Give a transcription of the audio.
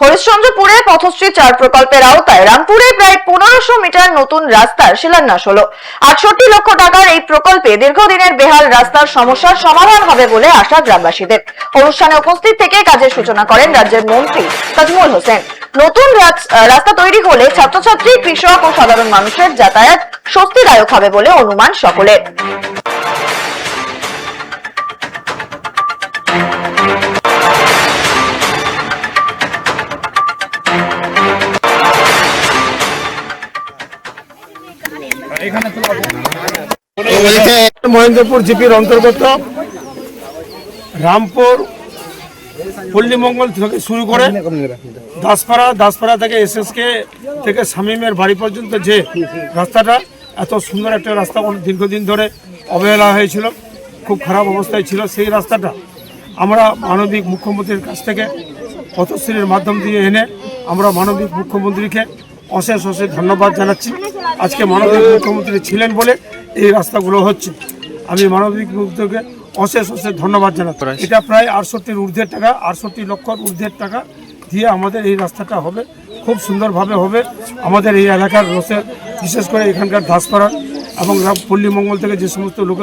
হরিশ্চন্দ্রপুরে পথশ্রী চার প্রকল্পের আওতায় রামপুরে প্রায় পনেরোশো মিটার নতুন রাস্তার শিলান্যাস হলো। আটষট্টি লক্ষ টাকার এই প্রকল্পে দীর্ঘদিনের বেহাল রাস্তার সমস্যার সমাধান হবে বলে আশা গ্রামবাসীদের। অনুষ্ঠানে উপস্থিত থেকে কাজের সূচনা করেন রাজ্যের মন্ত্রী তাজমুল হোসেন। নতুন রাস্তা তৈরি হলে ছাত্রছাত্রী, কৃষক ও সাধারণ মানুষের যাতায়াত স্বস্তিদায়ক হবে বলে অনুমান সকলের। মহেন্দ্রপুর জিপির অন্তর্গত রামপুর পল্লীমঙ্গল থেকে শুরু করে দাসপাড়া দাসপাড়া থেকে এস এসএসকে থেকে শামীমের বাড়ি পর্যন্ত যে রাস্তাটা, এত সুন্দর একটা রাস্তা দীর্ঘদিন ধরে অবহেলা হয়েছিল, খুব খারাপ অবস্থায় ছিল সেই রাস্তাটা। আমরা মানবিক মুখ্যমন্ত্রীর কাছ থেকে পথশ্রীর মাধ্যম দিয়ে এনে আমরা মানবিক মুখ্যমন্ত্রীকে অশেষ অশেষ ধন্যবাদ জানাচ্ছি। আজকে মানবিক মুখ্যমন্ত্রী ছিলেন বলে এই রাস্তাগুলো হচ্ছে। আমি মানবিক মুখ্যমন্ত্রীকে অশেষ অশেষ ধন্যবাদ জানাচ্ছি। এটা প্রায় আটষট্টির ঊর্ধ্বের টাকা আটষট্টি লক্ষর ঊর্ধ্বের টাকা দিয়ে আমাদের এই রাস্তাটা হবে। খুব সুন্দরভাবে হবে। আমাদের এই এলাকার রসে বিশেষ করে এখানকার দাসপাড়া এবং পল্লীমঙ্গল থেকে যে সমস্ত লোক